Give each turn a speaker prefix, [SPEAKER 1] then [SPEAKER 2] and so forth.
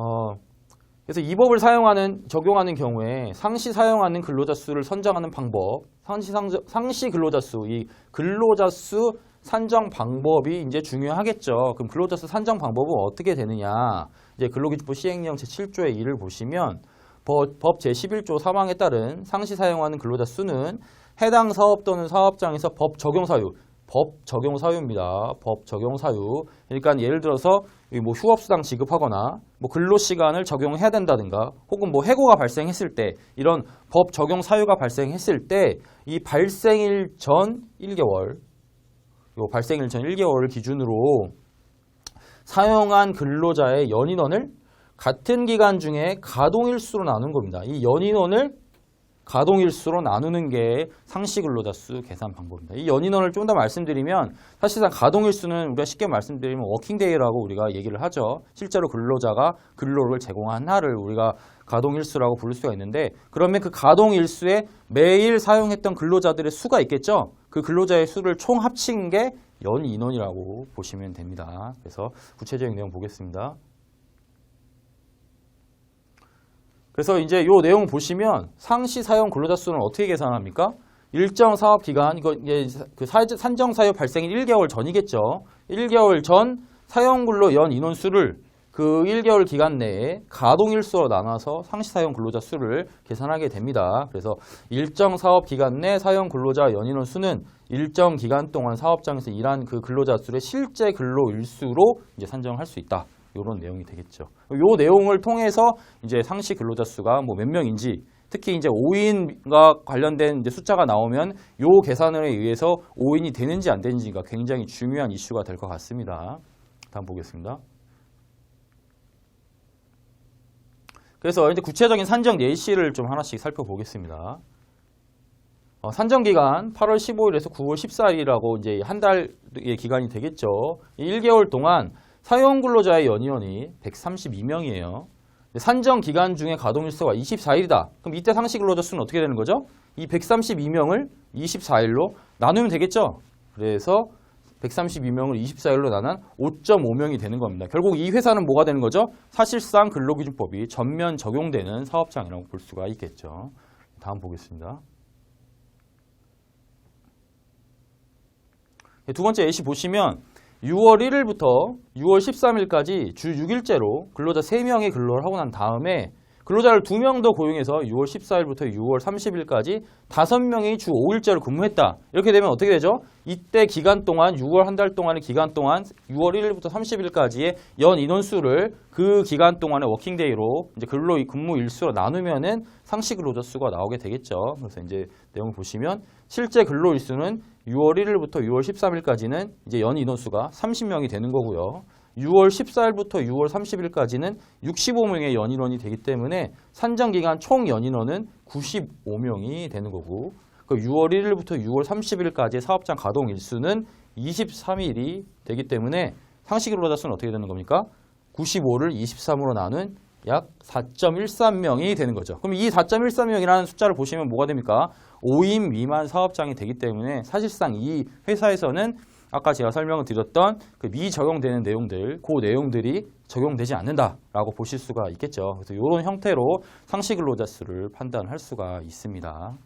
[SPEAKER 1] 어, 그래서 이 법을 사용하는 적용하는 경우에 상시 사용하는 근로자 수를 선정하는 방법, 상시 상, 상시 근로자 수, 이 근로자 수 산정 방법이 이제 중요하겠죠. 그럼 근로자 수 산정 방법은 어떻게 되느냐? 이제 근로기준법 시행령 제7조의 2를 보시면 법, 법 제11조 3항에 따른 상시 사용하는 근로자 수는 해당 사업 또는 사업장에서 법 적용 사유, 법 적용 사유입니다. 법 적용 사유. 그러니까 예를 들어서 이뭐 휴업수당 지급하거나 뭐 근로시간을 적용해야 된다든가 혹은 뭐 해고가 발생했을 때 이런 법 적용 사유가 발생했을 때 이 발생일 전 1개월 요 발생일 전 1개월을 기준으로 사용한 근로자의 연인원을 같은 기간 중에 가동일수로 나눈 겁니다. 이 연인원을 가동일수로 나누는 게 상시 근로자 수 계산 방법입니다. 이 연인원을 좀 더 말씀드리면 사실상 가동일수는 우리가 쉽게 말씀드리면 워킹데이라고 우리가 얘기를 하죠. 실제로 근로자가 근로를 제공한 날을 우리가 가동일수라고 부를 수가 있는데 그러면 그 가동일수에 매일 사용했던 근로자들의 수가 있겠죠. 그 근로자의 수를 총 합친 게 연인원이라고 보시면 됩니다. 그래서 구체적인 내용 보겠습니다. 그래서 이제 요 내용 보시면 상시 사용 근로자 수는 어떻게 계산합니까? 일정 사업 기간 이거 이제 그 사- 산정 사유 발생일 1개월 전이겠죠. 1개월 전 사용 근로 연 인원 수를 그 1개월 기간 내에 가동 일수로 나눠서 상시 사용 근로자 수를 계산하게 됩니다. 그래서 일정 사업 기간 내 사용 근로자 연 인원 수는 일정 기간 동안 사업장에서 일한 그 근로자 수의 실제 근로 일수로 이제 산정할 수 있다. 이런 내용이 되겠죠. 요 내용을 통해서 이제 상시 근로자 수가 뭐 몇 명인지 특히 이제 5인과 관련된 이제 숫자가 나오면 요 계산에 의해서 5인이 되는지 안 되는지가 굉장히 중요한 이슈가 될 것 같습니다. 다음 보겠습니다. 그래서 이제 구체적인 산정 예시를 좀 하나씩 살펴보겠습니다. 어, 산정 기간 8월 15일에서 9월 14일이라고 이제 한 달의 기간이 되겠죠. 이 1개월 동안 사용 근로자의 연이원이 132명이에요. 산정 기간 중에 가동 일수가 24일이다. 그럼 이때 상시 근로자 수는 어떻게 되는 거죠? 이 132명을 24일로 나누면 되겠죠? 그래서 132명을 24일로 나눈 5.5명이 되는 겁니다. 결국 이 회사는 뭐가 되는 거죠? 사실상 근로기준법이 전면 적용되는 사업장이라고 볼 수가 있겠죠. 다음 보겠습니다. 네, 두 번째 예시 보시면 6월 1일부터 6월 13일까지 주 6일째로 근로자 3명이 근로를 하고 난 다음에 근로자를 2명 더 고용해서 6월 14일부터 6월 30일까지 5명이 주 5일째로 근무했다. 이렇게 되면 어떻게 되죠? 이때 기간 동안 6월 한 달 동안의 기간 동안 6월 1일부터 30일까지의 연 인원수를 그 기간 동안의 워킹데이로 이제 근로 근무 일수로 나누면은 상시 근로자 수가 나오게 되겠죠. 그래서 이제 내용을 보시면 실제 근로 일수는 6월 1일부터 6월 13일까지는 이제 연 인원수가 30명이 되는 거고요. 6월 14일부터 6월 30일까지는 65명의 연인원이 되기 때문에 산정 기간 총 연인원은 95명이 되는 거고 그 6월 1일부터 6월 30일까지의 사업장 가동 일수는 23일이 되기 때문에 근로자 수는 어떻게 되는 겁니까? 95를 23으로 나눈 약 4.13명이 되는 거죠. 그럼 이 4.13명이라는 숫자를 보시면 뭐가 됩니까? 5인 미만 사업장이 되기 때문에 사실상 이 회사에서는 아까 제가 설명을 드렸던 그 미적용되는 내용들, 그 내용들이 적용되지 않는다라고 보실 수가 있겠죠. 그래서 이런 형태로 상시 근로자 수를 판단할 수가 있습니다.